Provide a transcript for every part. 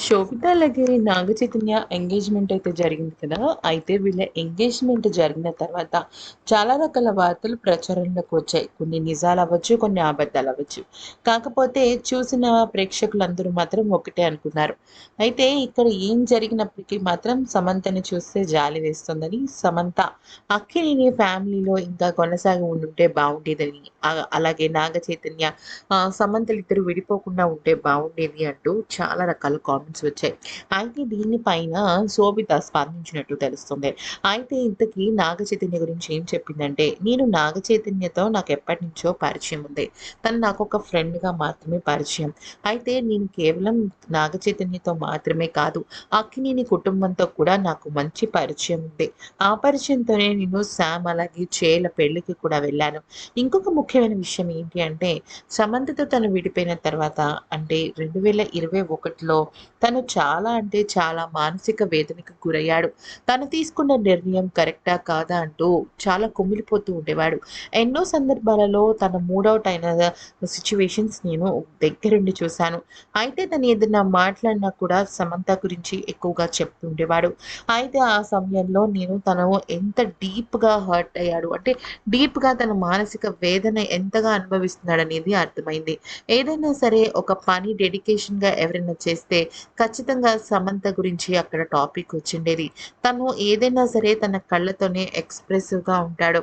శోభిత అలాగే నాగ చైతన్య ఎంగేజ్మెంట్ అయితే జరిగింది కదా అయితే వీళ్ళ ఎంగేజ్మెంట్ జరిగిన తర్వాత చాలా రకాల వార్తలు ప్రచారంలోకి వచ్చాయి. కొన్ని నిజాలు అవ్వచ్చు కొన్ని అబద్ధాలు అవ్వచ్చు. కాకపోతే చూసిన ప్రేక్షకులందరూ మాత్రం ఒకటే అనుకున్నారు. అయితే ఇక్కడ ఏం జరిగినప్పటికీ మాత్రం సమంతని చూస్తే జాలి వేస్తుందని సమంత అక్కినేని ఫ్యామిలీలో ఇంకా కొనసాగి ఉండుంటే బాగుండేదని అలాగే నాగ చైతన్య సమంతలు ఇద్దరు విడిపోకుండా ఉంటే బాగుండేది అంటూ చాలా రకాల కామెంట్స్ వచ్చాయి అయితే దీనిపైన శోభిత స్పందించినట్టు తెలుస్తుంది. అయితే ఇంతకీ నాగ చైతన్య గురించి ఏం చెప్పిందంటే నేను నాగ చైతన్యతో నాకు ఎప్పటి నుంచో పరిచయం ఉంది. తను నాకు ఒక ఫ్రెండ్గా మాత్రమే పరిచయం. అయితే నేను కేవలం నాగ చైతన్యతో మాత్రమే కాదు అక్కినేని కుటుంబంతో కూడా నాకు మంచి పరిచయం ఉంది. ఆ పరిచయంతోనే నేను శామ్ అలాగే చేల పెళ్ళికి కూడా వెళ్ళాను. ఇంకొక ముఖ్యమైన విషయం ఏంటి అంటే సమంతతో తను విడిపోయిన తర్వాత అంటే రెండు వేల ఇరవై ఒకటిలో తను చాలా అంటే చాలా మానసిక వేదనకు గురయ్యాడు. తను తీసుకున్న నిర్ణయం కరెక్టా కాదా అంటూ చాలా కుమిలిపోతూ ఉండేవాడు. ఎన్నో సందర్భాలలో తన మూడౌట్ అయిన సిచ్యువేషన్స్ నేను దగ్గరుండి చూశాను. అయితే తను ఏదైనా మాట్లాడినా కూడా సమంత గురించి ఎక్కువగా చెప్తుండేవాడు అయితే ఆ సమయంలో నేను తను ఎంత డీప్గా హర్ట్ అయ్యాడు అంటే డీప్గా తన మానసిక వేదన ఎంతగా అనుభవిస్తున్నాడనేది అర్థమైంది. ఏదైనా సరే ఒక పని డెడికేషన్గా ఎవరైనా చేస్తే ఖచ్చితంగా సమంత గురించి అక్కడ టాపిక్ వచ్చిండేది. తను ఏదైనా సరే తన కళ్ళతోనే ఎక్స్ప్రెసివ్గా ఉంటాడు.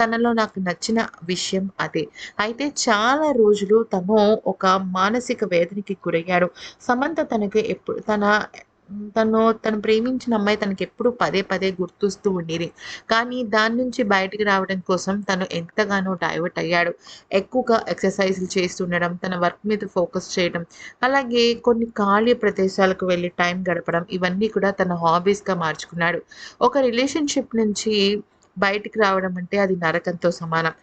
తనలో నాకు నచ్చిన విషయం అదే. అయితే చాలా రోజులు తను ఒక మానసిక వేదనకి గురయ్యాడు. సమంత తనకి ఎప్పుడు తన తను తను ప్రేమించిన అమ్మాయి తనకి ఎప్పుడు పదే పదే గుర్తుస్తూ ఉండేది. కానీ దాని నుంచి బయటికి రావడం కోసం తను ఎంతగానో డైవర్ట్ అయ్యాడు. ఎక్కువగా ఎక్సర్సైజ్లు చేస్తుండడం తన వర్క్ మీద ఫోకస్ చేయడం అలాగే కొన్ని ఖాళీ ప్రదేశాలకు వెళ్ళి టైం గడపడం ఇవన్నీ కూడా తన హాబీస్గా మార్చుకున్నాడు. ఒక రిలేషన్షిప్ నుంచి బయటికి రావడం అంటే అది నరకంతో సమానం.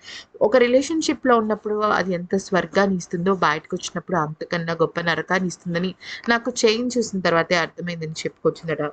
ఒక రిలేషన్షిప్లో ఉన్నప్పుడు అది ఎంత స్వర్గాన్ని ఇస్తుందో బయటకు వచ్చినప్పుడు అంతకన్నా గొప్ప నరకాన్ని ఇస్తుందని నాకు చేంజ్ చూసిన తర్వాతే అర్థమైందని చెప్పుకొచ్చిందట